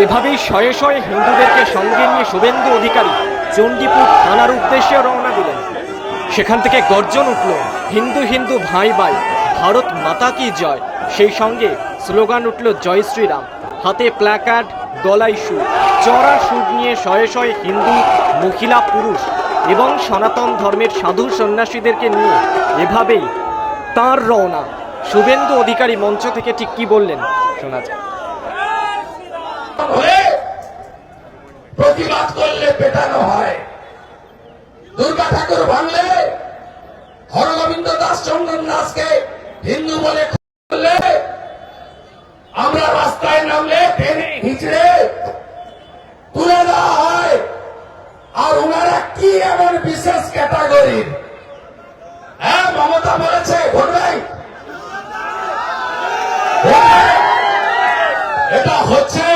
এভাবেই শয়ে শয়ে হিন্দুদেরকে সঙ্গে নিয়ে শুভেন্দু অধিকারী চণ্ডীপুর থানার উদ্দেশ্যে রওনা দিলেন। সেখান থেকে গর্জন উঠল, হিন্দু হিন্দু, ভাই ভাই, ভারত মাতা কি জয়? সেই সঙ্গে স্লোগান উঠল, জয় শ্রীরাম। হাতে প্ল্যাকার্ড গলায় সুর, চড়া সুর নিয়ে শয়ে শয়ে হিন্দু, মহিলা, পুরুষ এবং সনাতন ধর্মের সাধু সন্ন্যাসীদেরকে নিয়ে এভাবেই তার রওনা। শুভেন্দু অধিকারী মঞ্চ থেকে ঠিক কি বললেন? শোনা যায় হয়ে প্রতিবাদ করলে পেটানো হয়। দুর্গা ঠাকুর ভাঙলে হরগোবিন্দ দাস চন্দন দাসকে হিন্দু বলে করলে আমরা রাস্তায় নামলে তুলে দেওয়া হয়। আর ওনারা কি এমন বিশেষ ক্যাটাগরির হ্যাঁ মমতা বলেছে ভোট। এটা হচ্ছে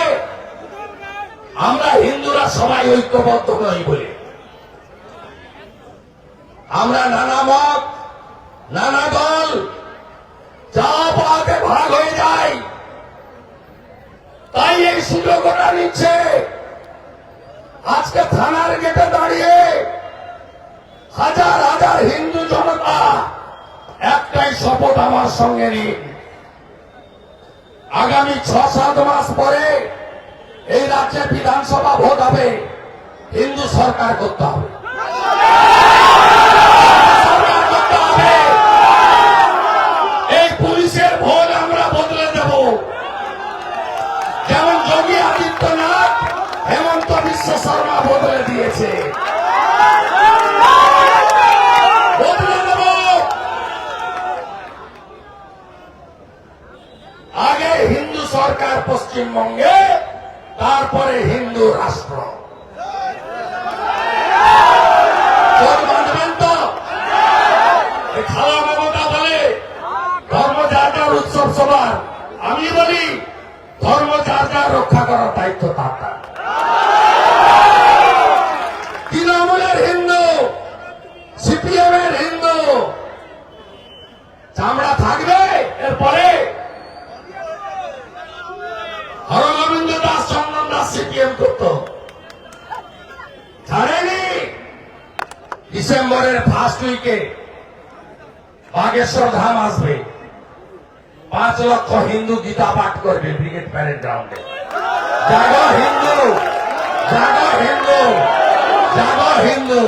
আমরা হিন্দুরা সবাই ঐক্যবদ্ধ নই বলে। আমরা নানা মত, নানা দল, যা পাতে ভাগ হয়ে যায়। তাই এই সুযোগটা নিচ্ছে। আজকে থানার গেটে দাঁড়িয়ে হাজার হাজার হিন্দু জনতা একটাই শপথ আমার সঙ্গে নিন। আগামী ছ সাত মাস পরে এই রাজ্যে বিধানসভা ভোট হবে, হিন্দু সরকার করতে হবে। এই ভোট আমরা বদলে শর্মা বদলে দিয়েছে। আগে হিন্দু সরকার পশ্চিমবঙ্গে তারপরে হিন্দু রাষ্ট্র। আমি বলি, ধর্ম যার রক্ষা করার দায়িত্ব তার। তৃণমূলের হিন্দু সিপিএম এর হিন্দু, চামড়া থাকবে ডিসেম্বরের ফার্স্ট উইকে বাগেশ্বর ধাম আসবে। পাঁচ লক্ষ হিন্দু গীতা পাঠ করবে ক্রিকেট প্যারেড গ্রাউন্ডে। জাগো হিন্দু জাগো হিন্দু জাগো হিন্দু।